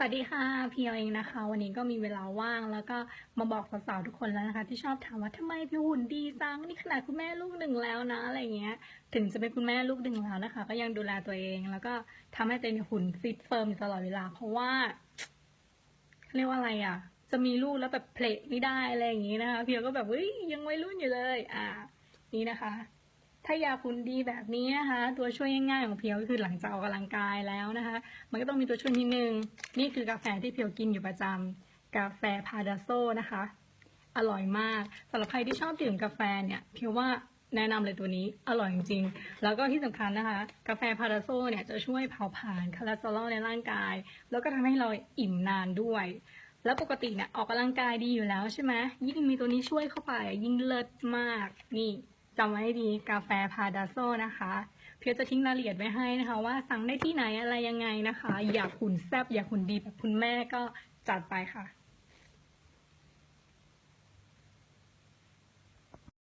สวัสดีค่ะพี่เองนะคะ วันนี้ก็มีเวลาว่างแล้วก็มาบอกสาวๆทุกคนแล้วนะคะ ที่ชอบถามว่าทำไมพี่หุ่นดีจังนี่ขนาดคุณแม่ลูกหนึ่งแล้วนะอะไรเงี้ย ถึงจะเป็นคุณแม่ลูกหนึ่งแล้วนะคะ ก็ยังดูแลตัวเองแล้วก็ทำให้ตัวเองหุ่นฟิตเฟิร์มอยู่ตลอดเวลา เพราะว่า เรียกว่าอะไรอะ จะมีลูกแล้วแบบเพลไม่ได้อะไรอย่างงี้นะคะพี่ก็แบบเฮ้ยยังวัยรุ่นอยู่เลย อ่า นี่นะคะ ถ้าอยากหุ่นดีแบบนี้นะคะ ตัวช่วยง่ายๆของเพียวก็คือหลังจากออกกำลังกายแล้วนะคะ มันก็ต้องมีตัวช่วยนิดนึง นี่คือกาแฟที่เพียวกินอยู่ประจำกาแฟพาดาโซนะคะ อร่อยมากสำหรับใครที่ชอบดื่มกาแฟเนี่ยเพียวว่าแนะนำเลยตัวนี้อร่อยจริงๆ แล้วก็ที่สำคัญนะคะ กาแฟพาราโซเนี่ยจะช่วยเผาผลาญคอเลสเตอรอลในร่างกาย แล้วก็ทำให้เราอิ่มนานด้วย แล้วปกติเนี่ยออกกำลังกายดีอยู่แล้วใช่ไหมยิ่งมีตัวนี้ช่วยเข้าไปยิ่งเลิศมากนี่ จำไว้ให้ดีกาแฟพาดาโซนะคะ เพียวจะทิ้งรายละเอียดไว้ให้นะคะ ว่าสั่งได้ที่ไหนอะไรยังไงนะคะ อยากหุ่นแซบอยากหุ่นดีแบบคุณแม่ก็จัดไปค่ะ